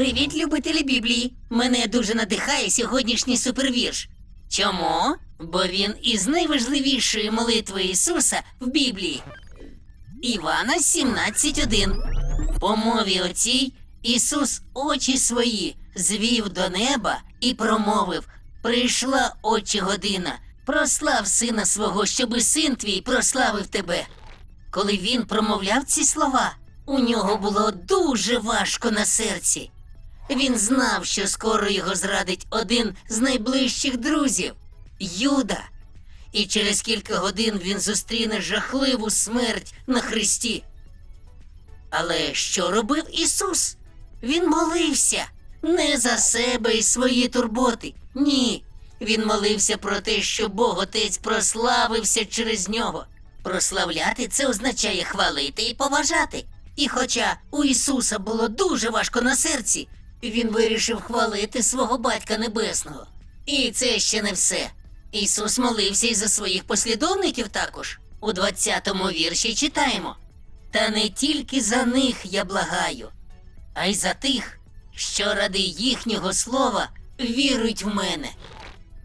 Привіт, любителі Біблії! Мене дуже надихає сьогоднішній супервірш. Чому? Бо він із найважливішої молитви Ісуса в Біблії. Івана 17.1. По мові оцій Ісус очі свої звів до неба і промовив: Прийшла очі година, прослав сина свого, щоби син твій прославив тебе. Коли він промовляв ці слова, у нього було дуже важко на серці. Він знав, що скоро його зрадить один з найближчих друзів Юда. І через кілька годин він зустріне жахливу смерть на хресті. Але що робив Ісус? Він молився не за себе і свої турботи. Ні. Він молився про те, що Бог Отець прославився через нього. Прославляти це означає хвалити і поважати. І хоча у Ісуса було дуже важко на серці, він вирішив хвалити свого Батька Небесного. І це ще не все. Ісус молився і за своїх послідовників також. У 20-му вірші читаємо: Та не тільки за них я благаю, а й за тих, що ради їхнього слова вірують в мене.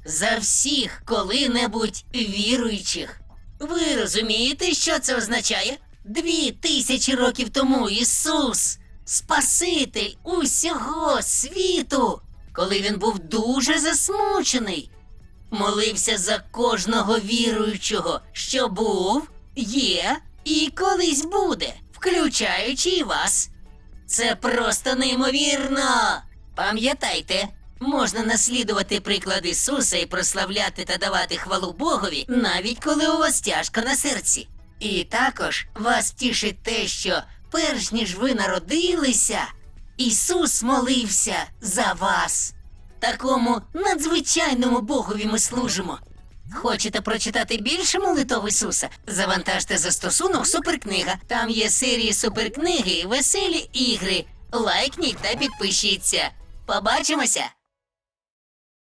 За всіх коли-небудь віруючих. Ви розумієте, що це означає? Дві тисячі років тому Ісус, Спаситель усього світу, коли він був дуже засмучений, молився за кожного віруючого, що був, є і колись буде, включаючи і вас. Це просто неймовірно. Пам'ятайте, можна наслідувати приклад Ісуса і прославляти та давати хвалу Богові, навіть коли у вас тяжко на серці. І також вас тішить те, що перш ніж ви народилися, Ісус молився за вас. Такому надзвичайному Богові ми служимо. Хочете прочитати більше молитов Ісуса? Завантажте застосунок Суперкнига. Там є серії суперкниги, веселі ігри. Лайкніть та підпишіться. Побачимося!